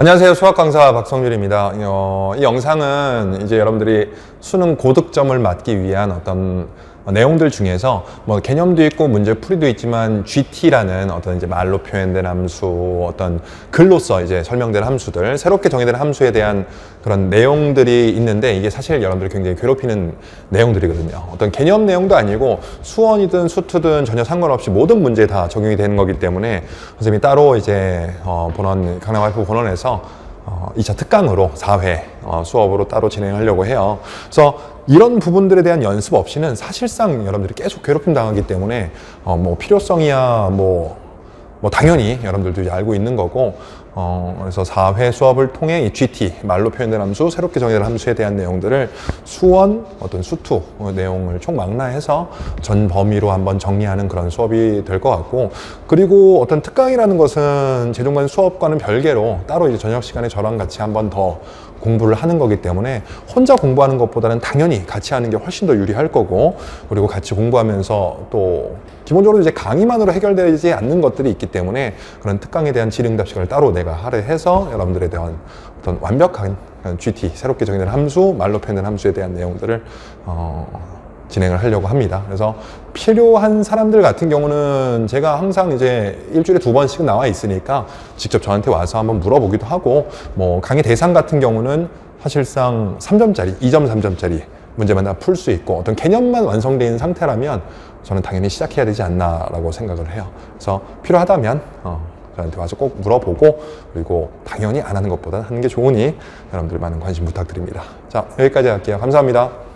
안녕하세요. 수학 강사 박성률입니다. 어, 이 영상은 이제 여러분들이 수능 고득점을 맞기 위한 어떤 내용들 중에서 뭐 개념도 있고 문제 풀이도 있지만 GT라는 어떤 이제 말로 표현된 함수, 어떤 글로써 이제 설명된 함수들, 새롭게 정의된 함수에 대한 그런 내용들이 있는데 이게 사실 여러분들이 굉장히 괴롭히는 내용들이거든요. 어떤 개념 내용도 아니고 수원이든 수투든 전혀 상관없이 모든 문제에 다 적용이 되는 거기 때문에 선생님이 따로 이제 어, 본원 강남 와이프 본원에서 어, 2차 특강으로 4회 어, 수업으로 따로 진행하려고 해요. 그래서 이런 부분들에 대한 연습 없이는 사실상 여러분들이 계속 괴롭힘 당하기 때문에 어, 뭐 필요성이야 뭐, 뭐 당연히 여러분들도 이제 알고 있는 거고 어, 그래서 4회 수업을 통해 이 GT 말로 표현된 함수 새롭게 정의된 함수에 대한 내용들을 수원 어떤 수투 어, 내용을 총망라해서 전 범위로 한번 정리하는 그런 수업이 될 것 같고 그리고 어떤 특강이라는 것은 재종관 수업과는 별개로 따로 이제 저녁 시간에 저랑 같이 한번 더 공부를 하는 거기 때문에 혼자 공부하는 것보다는 당연히 같이 하는 게 훨씬 더 유리할 거고 그리고 같이 공부하면서 또 기본적으로 이제 강의만으로 해결되지 않는 것들이 있기 때문에 그런 특강에 대한 시간을 따로 내가 할애해서 여러분들에 대한 어떤 완벽한 GT 새롭게 정의된 함수 말로 표현된 함수에 대한 내용들을 어, 진행을 하려고 합니다. 그래서 필요한 사람들 같은 경우는 제가 항상 이제 일주일에 두 번씩 나와 있으니까 직접 저한테 와서 한번 물어보기도 하고 뭐 강의 대상 같은 경우는 사실상 3점짜리, 2점, 3점짜리 문제만 다 풀 수 있고 어떤 개념만 있는 상태라면 저는 당연히 시작해야 되지 않나라고 생각을 해요. 그래서 필요하다면 어, 저한테 와서 꼭 물어보고 그리고 당연히 안 하는 것보다는 하는 게 좋으니 여러분들 많은 관심 부탁드립니다. 자 여기까지 할게요. 감사합니다.